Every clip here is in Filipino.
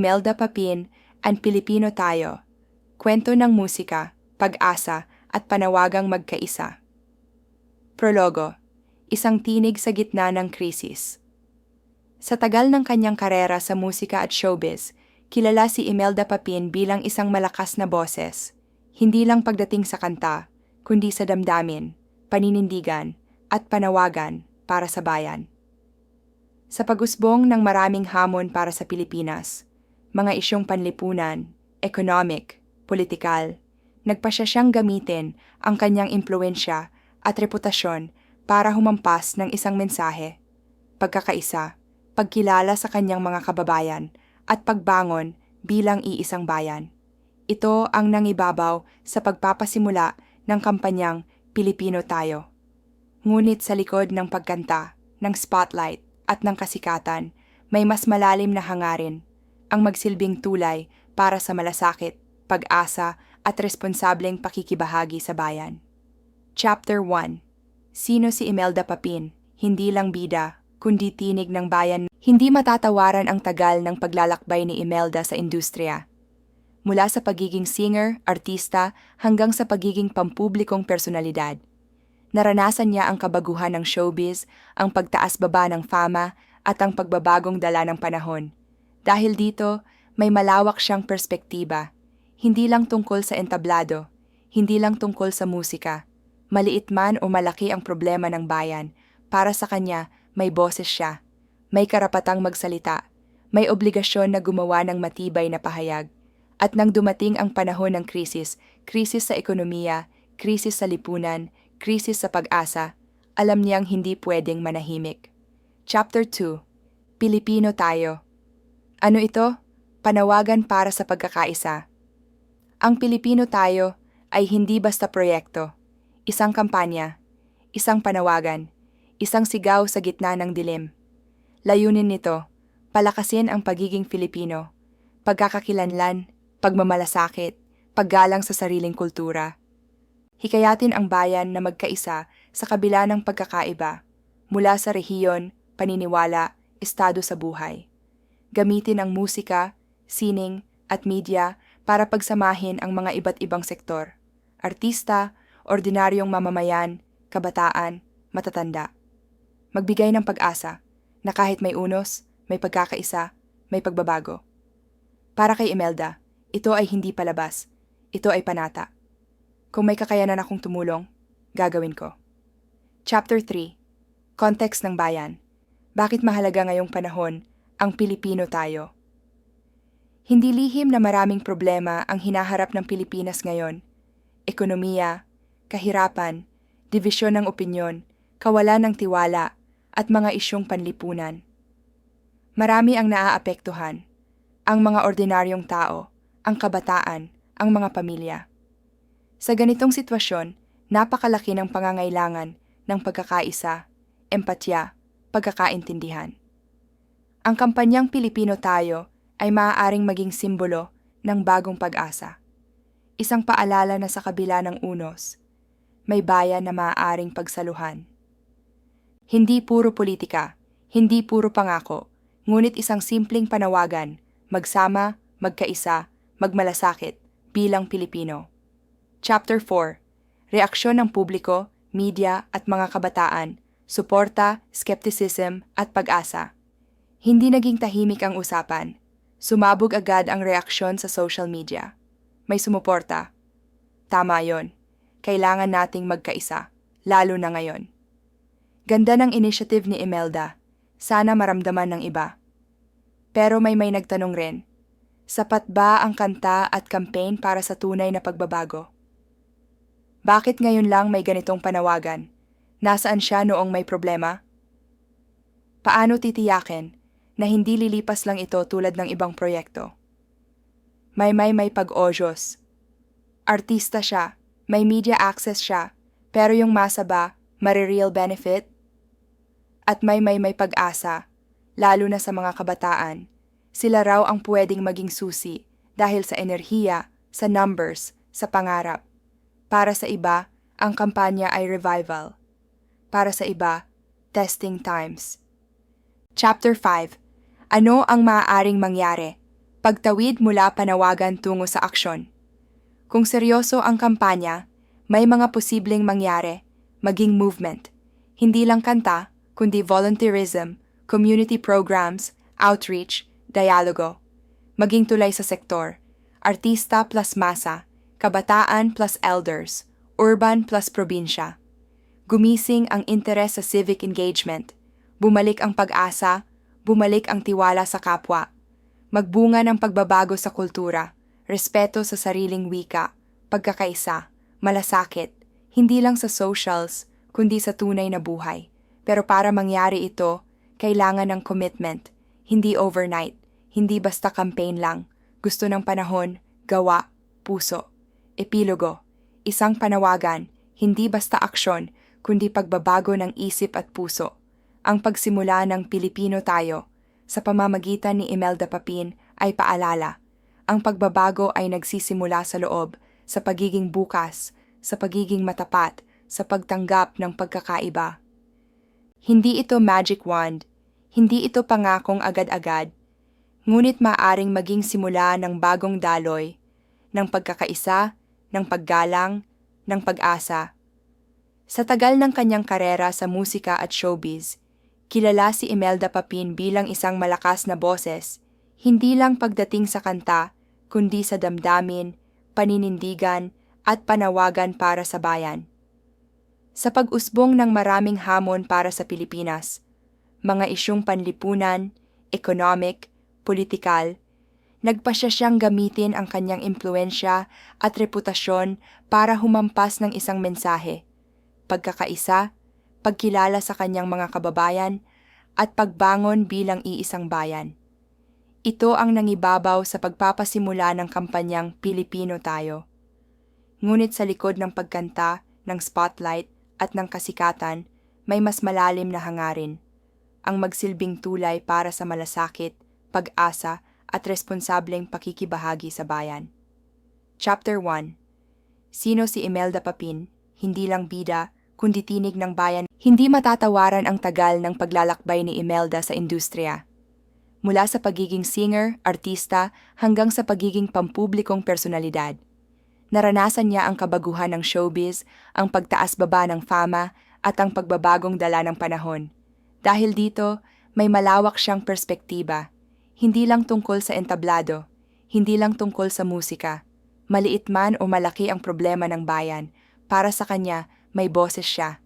Imelda Papin and Pilipino Tayo. Kwento ng musika, pag-asa at panawagang magkaisa. Prologo, isang tinig sa gitna ng krisis. Sa tagal ng kanyang karera sa musika at showbiz, kilala si Imelda Papin bilang isang malakas na boses. Hindi lang pagdating sa kanta, kundi sa damdamin, paninindigan, at panawagan para sa bayan. Sa pag-usbong ng maraming hamon para sa Pilipinas, mga isyong panlipunan, economic, politikal, nagpasya siyang gamitin ang kanyang impluensya at reputasyon para humampas ng isang mensahe, pagkakaisa, pagkilala sa kanyang mga kababayan, at pagbangon bilang iisang bayan. Ito ang nangibabaw sa pagpapasimula ng kampanyang Pilipino Tayo. Ngunit sa likod ng pagkanta, ng spotlight at ng kasikatan, may mas malalim na hangarin, ang magsilbing tulay para sa malasakit, pag-asa at responsableng pakikibahagi sa bayan. Chapter 1 Sino si Imelda Papin? Hindi lang bida, kundi tinig ng bayan. Hindi matatawaran ang tagal ng paglalakbay ni Imelda sa industriya. Mula sa pagiging singer, artista, hanggang sa pagiging pampublikong personalidad. Naranasan niya ang kabaguhan ng showbiz, ang pagtaas-baba ng fama, at ang pagbabagong dala ng panahon. Dahil dito, may malawak siyang perspektiba. Hindi lang tungkol sa entablado, hindi lang tungkol sa musika. Maliit man o malaki ang problema ng bayan, para sa kanya, may boses siya. May karapatang magsalita. May obligasyon na gumawa ng matibay na pahayag. At nang dumating ang panahon ng krisis, krisis sa ekonomiya, krisis sa lipunan, krisis sa pag-asa, alam niyang hindi pwedeng manahimik. Chapter 2 Pilipino tayo. Ano ito? Panawagan para sa pagkakaisa. Ang Pilipino tayo ay hindi basta proyekto, isang kampanya, isang panawagan, isang sigaw sa gitna ng dilim. Layunin nito, palakasin ang pagiging Filipino, pagkakakilanlan, pagmamalasakit, paggalang sa sariling kultura. Hikayatin ang bayan na magkaisa sa kabila ng pagkakaiba, mula sa rehiyon, paniniwala, estado sa buhay. Gamitin ang musika, sining, at media para pagsamahin ang mga iba't ibang sektor. Artista, ordinaryong mamamayan, kabataan, matatanda. Magbigay ng pag-asa na kahit may unos, may pagkakaisa, may pagbabago. Para kay Imelda, ito ay hindi palabas. Ito ay panata. Kung may kakayanan akong tumulong, gagawin ko. Chapter 3 Context ng Bayan Bakit mahalaga ngayong panahon ang Pilipino tayo? Hindi lihim na maraming problema ang hinaharap ng Pilipinas ngayon. Ekonomiya, kahirapan, divisyon ng opinyon, kawalan ng tiwala, at mga isyong panlipunan. Marami ang naaapektuhan. Ang mga ordinaryong tao, ang kabataan, ang mga pamilya. Sa ganitong sitwasyon, napakalaki ng pangangailangan ng pagkakaisa, empatya, pagkakaintindihan. Ang kampanyang Pilipino Tayo ay maaaring maging simbolo ng bagong pag-asa. Isang paalala na sa kabila ng unos, may bayan na maaaring pagsaluhan. Hindi puro politika, hindi puro pangako, ngunit isang simpleng panawagan, magsama, magkaisa, magmalasakit bilang Pilipino. Chapter 4 Reaksyon ng publiko, media at mga kabataan, suporta, skepticism at pag-asa. Hindi naging tahimik ang usapan. Sumabog agad ang reaksyon sa social media. May sumuporta. Tama yon. Kailangan nating magkaisa, lalo na ngayon. Ganda ng initiative ni Imelda. Sana maramdaman ng iba. Pero may may nagtanong rin, Sapat ba ang kanta at campaign para sa tunay na pagbabago? Bakit ngayon lang may ganitong panawagan? Nasaan siya noong may problema? Paano titiyakin na hindi lilipas lang ito tulad ng ibang proyekto? May may may pag-ojos. Artista siya, may media access siya, pero yung masa ba, marireal benefit? At may may may pag-asa, lalo na sa mga kabataan, sila raw ang pwedeng maging susi dahil sa enerhiya, sa numbers, sa pangarap. Para sa iba, ang kampanya ay revival. Para sa iba, testing times. Chapter 5 Ano ang maaaring mangyari? Pagtawid mula panawagan tungo sa aksyon. Kung seryoso ang kampanya, may mga posibleng mangyari, maging movement. Hindi lang kanta, kundi volunteerism, community programs, outreach, dialogo. Maging tulay sa sektor, artista plus masa, kabataan plus elders, urban plus probinsya. Gumising ang interes sa civic engagement. Bumalik ang pag-asa, bumalik ang tiwala sa kapwa. Magbunga ng pagbabago sa kultura, respeto sa sariling wika, pagkakaisa, malasakit, hindi lang sa socials, kundi sa tunay na buhay. Pero para mangyari ito, kailangan ng commitment, hindi overnight, hindi basta campaign lang. Gusto ng panahon, gawa, puso. Epilogo, isang panawagan, hindi basta aksyon, kundi pagbabago ng isip at puso. Ang pagsimula ng Pilipino tayo sa pamamagitan ni Imelda Papin ay paalala. Ang pagbabago ay nagsisimula sa loob, sa pagiging bukas, sa pagiging matapat, sa pagtanggap ng pagkakaiba. Hindi ito magic wand, hindi ito pangakong agad-agad, ngunit maaring maging simula ng bagong daloy, ng pagkakaisa, ng paggalang, ng pag-asa. Sa tagal ng kanyang karera sa musika at showbiz, kilala si Imelda Papin bilang isang malakas na boses, hindi lang pagdating sa kanta, kundi sa damdamin, paninindigan, at panawagan para sa bayan. Sa pag-usbong ng maraming hamon para sa Pilipinas, mga isyong panlipunan, economic, politikal, nagpasya siyang gamitin ang kanyang impluensya at reputasyon para humampas ng isang mensahe, pagkakaisa, pagkilala sa kanyang mga kababayan, at pagbangon bilang iisang bayan. Ito ang nangibabaw sa pagpapasimula ng kampanyang Pilipino Tayo. Ngunit sa likod ng pagkanta, ng spotlight, at ng kasikatan, may mas malalim na hangarin. Ang magsilbing tulay para sa malasakit, pag-asa, at responsableng pakikibahagi sa bayan. Chapter 1 Sino si Imelda Papin? Hindi lang bida, kundi tinig ng bayan. Hindi matatawaran ang tagal ng paglalakbay ni Imelda sa industriya. Mula sa pagiging singer, artista, hanggang sa pagiging pampublikong personalidad. Naranasan niya ang kabaguhan ng showbiz, ang pagtaas-baba ng fama, at ang pagbabagong dala ng panahon. Dahil dito, may malawak siyang perspektiba. Hindi lang tungkol sa entablado, hindi lang tungkol sa musika. Maliit man o malaki ang problema ng bayan, para sa kanya, may boses siya.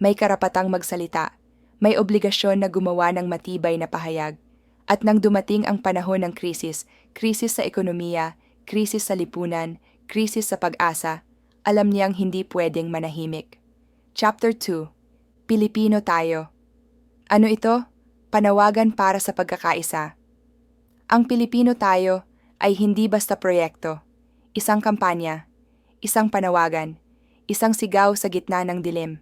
May karapatang magsalita. May obligasyon na gumawa ng matibay na pahayag. At nang dumating ang panahon ng krisis, krisis sa ekonomiya, krisis sa lipunan, krisis sa pag-asa, alam niyang hindi pwedeng manahimik. Chapter 2 Pilipino tayo. Ano ito? Panawagan para sa pagkakaisa. Ang Pilipino tayo ay hindi basta proyekto, isang kampanya, isang panawagan, isang sigaw sa gitna ng dilim.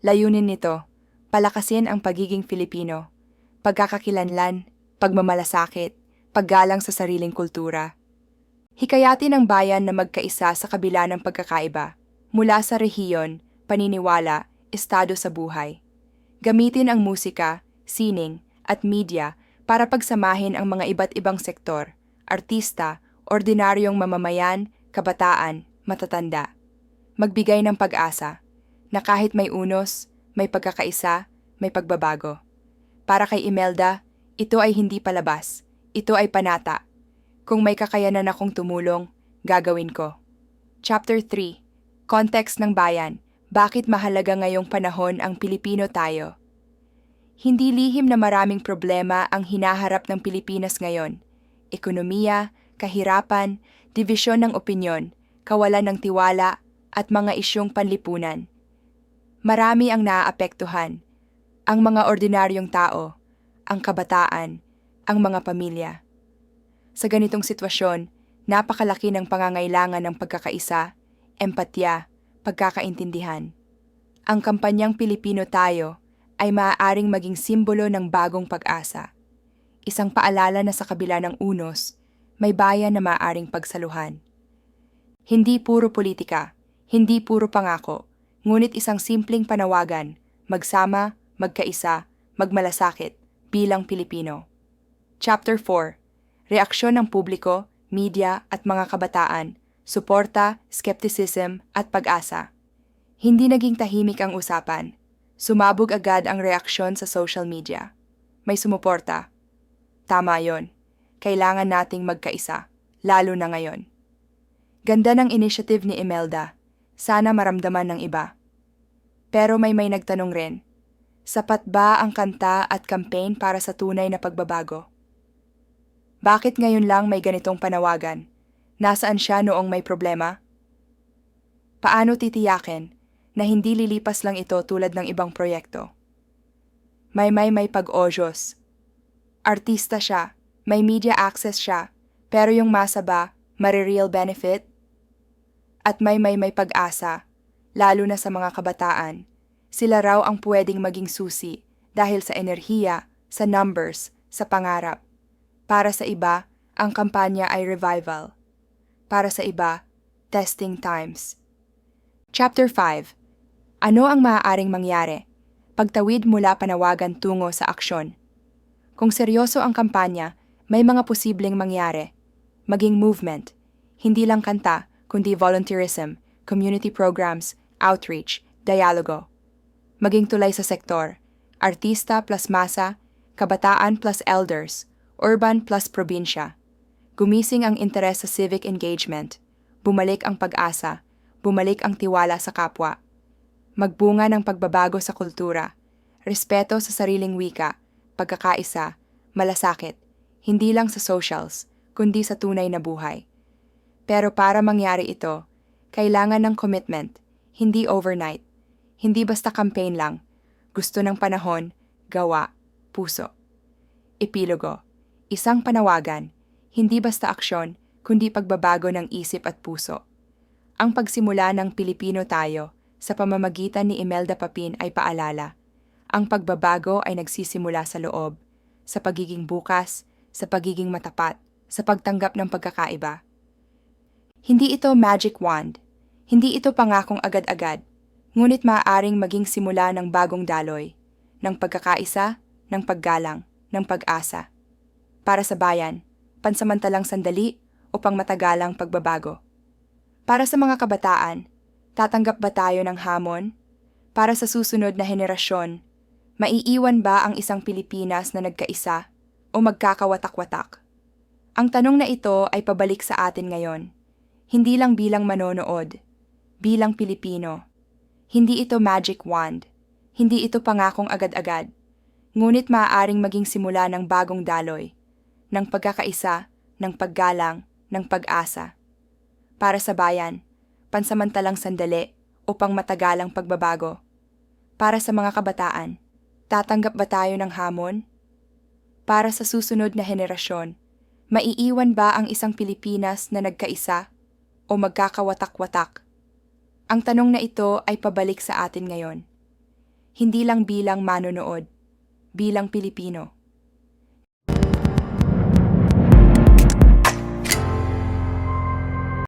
Layunin nito, palakasin ang pagiging Filipino, pagkakakilanlan, pagmamalasakit, paggalang sa sariling kultura. Hikayatin ang bayan na magkaisa sa kabila ng pagkakaiba, mula sa rehiyon, paniniwala, estado sa buhay. Gamitin ang musika, sining, at media para pagsamahin ang mga iba't ibang sektor, artista, ordinaryong mamamayan, kabataan, matatanda. Magbigay ng pag-asa na kahit may unos, may pagkakaisa, may pagbabago. Para kay Imelda, ito ay hindi palabas, ito ay panata. Kung may kakayanan akong tumulong, gagawin ko. Chapter 3 Context ng Bayan Bakit mahalaga ngayong panahon ang Pilipino tayo? Hindi lihim na maraming problema ang hinaharap ng Pilipinas ngayon. Ekonomiya, kahirapan, divisyon ng opinyon, kawalan ng tiwala, at mga isyong panlipunan. Marami ang naaapektuhan. Ang mga ordinaryong tao, ang kabataan, ang mga pamilya. Sa ganitong sitwasyon, napakalaki ng pangangailangan ng pagkakaisa, empatya, pagkakaintindihan. Ang kampanyang Pilipino Tayo ay maaaring maging simbolo ng bagong pag-asa. Isang paalala na sa kabila ng unos, may bayan na maaaring pagsaluhan. Hindi puro politika, hindi puro pangako, ngunit isang simpleng panawagan, magsama, magkaisa, magmalasakit, bilang Pilipino. Chapter 4 reaksyon ng publiko, media at mga kabataan, suporta, skepticism at pag-asa. Hindi naging tahimik ang usapan. Sumabog agad ang reaksyon sa social media. May sumuporta. Tama yon. Kailangan nating magkaisa, lalo na ngayon. Ganda ng initiative ni Imelda. Sana maramdaman ng iba. Pero may may nagtanong rin, sapat ba ang kanta at campaign para sa tunay na pagbabago? Bakit ngayon lang may ganitong panawagan? Nasaan siya noong may problema? Paano titiyakin na hindi lilipas lang ito tulad ng ibang proyekto? May may may pag-ojos. Artista siya, may media access siya, pero yung masa ba, marireal benefit? At may may may pag-asa, lalo na sa mga kabataan. Sila raw ang pwedeng maging susi dahil sa enerhiya, sa numbers, sa pangarap. Para sa iba, ang kampanya ay revival. Para sa iba, testing times. Chapter 5 Ano ang maaaring mangyari? Pagtawid mula panawagan tungo sa aksyon. Kung seryoso ang kampanya, may mga posibleng mangyari. Maging movement, hindi lang kanta, kundi volunteerism, community programs, outreach, dialogo. Maging tulay sa sektor, artista plus masa, kabataan plus elders, urban plus probinsya. Gumising ang interes sa civic engagement, bumalik ang pag-asa, bumalik ang tiwala sa kapwa. Magbunga ng pagbabago sa kultura, respeto sa sariling wika, pagkakaisa, malasakit, hindi lang sa socials, kundi sa tunay na buhay. Pero para mangyari ito, kailangan ng commitment, hindi overnight. Hindi basta campaign lang. Gusto ng panahon, gawa, puso. Epilogo. Isang panawagan, hindi basta aksyon, kundi pagbabago ng isip at puso. Ang pagsimula ng Pilipino tayo sa pamamagitan ni Imelda Papin ay paalala. Ang pagbabago ay nagsisimula sa loob, sa pagiging bukas, sa pagiging matapat, sa pagtanggap ng pagkakaiba. Hindi ito magic wand. Hindi ito pangakong agad-agad. Ngunit maaaring maging simula ng bagong daloy, ng pagkakaisa, ng paggalang, ng pag-asa. Para sa bayan, pansamantalang sandali upang matagalang pagbabago. Para sa mga kabataan, tatanggap ba tayo ng hamon? Para sa susunod na henerasyon, maiiwan ba ang isang Pilipinas na nagkaisa o magkakawatak-watak? Ang tanong na ito ay pabalik sa atin ngayon hindi lang bilang manonood, bilang Pilipino. Hindi ito magic wand, hindi ito pangakong agad-agad, ngunit maaaring maging simula ng bagong daloy, ng pagkakaisa, ng paggalang, ng pag-asa. Para sa bayan, pansamantalang sandali upang matagalang pagbabago. Para sa mga kabataan, tatanggap ba tayo ng hamon? Para sa susunod na henerasyon, maiiwan ba ang isang Pilipinas na nagkaisa o magkakawatak-watak? Ang tanong na ito ay pabalik sa atin ngayon. Hindi lang bilang manonood, bilang Pilipino.